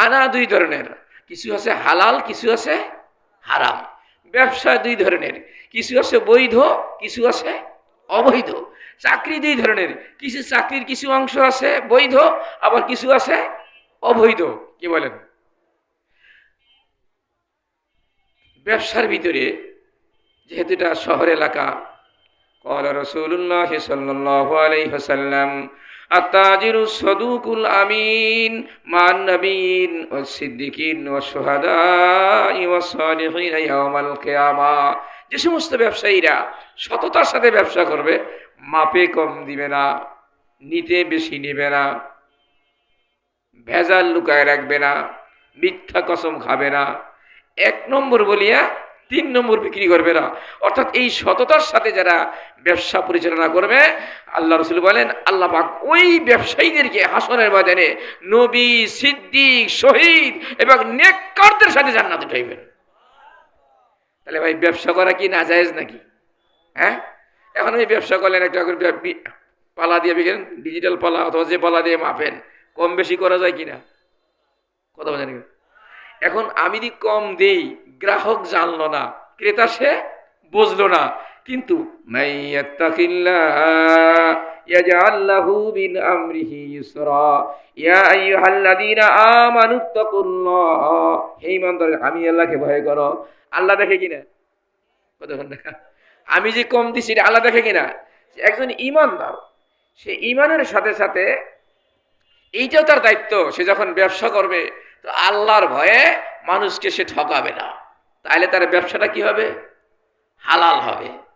খানা দুই ধরনের কিছু আছে হালাল কিছু আছে হারাম ব্যবসা দুই ধরনের কিছু আছে বৈধ কিছু আছে অবৈধ চাকরি দুই ধরনের কিছু চাকরির কিছু অংশ আছে বৈধ আবার কিছু আছে অবৈধ কি বলেন ব্যবসার ভিতরে যেহেতু এটা শহর এলাকা قال رسول الله صلى الله عليه وسلم التاجر الصدوق الأمين مع النبيين والصديقين والشهداء والصالحين يوم القيامة যে সমস্ত ব্যবসায়ীরা সততার সাথে ব্যবসা করবে মাপে কম দিবে না নিতে বেশি নেবে না ভেজাল লুকায় রাখবে না মিথ্যা কসম খাবে না এক নম্বর বলিয়া তিন নম্বর বিক্রি করবে না অর্থাৎ এই সততার সাথে যারা ব্যবসা পরিচালনা করবে, আল্লাহ রসুল বলেন, আল্লাহ পাক ওই ব্যবসায়ীদেরকে হাসনের বাজারে নবী, সিদ্দিক, শহীদ এবং নেককারদের সাথে জান্নাতে উঠাইবেন তাহলে ভাই, ব্যবসা করা কি না জায়েজ নাকি? হ্যাঁ? এখন ওই ব্যবসা করলেন একটা পালা দিয়ে বিকেন ডিজিটাল পালা অথবা যে পালা দিয়ে মাপেন, কম বেশি করা যায় কিনা? কথা বোঝেন এখন আমি যদি কম দেই গ্রাহক জানলো না, ক্রেতা সে বুঝলো না। কিন্তু আমি আল্লাহকে ভয় করো। আল্লাহ দেখে কিনা? কতক্ষণ আমি যে কম দিছি আল্লাহ দেখে কিনা? একজন ইমানদার। সে ইমানের সাথে সাথে এইটাও তার দায়িত্ব। সে যখন ব্যবসা করবে, তো আল্লাহর ভয়ে মানুষকে সে ঠকাবে না। তাহলে তার ব্যবসাটা কি হবে? হালাল হবে।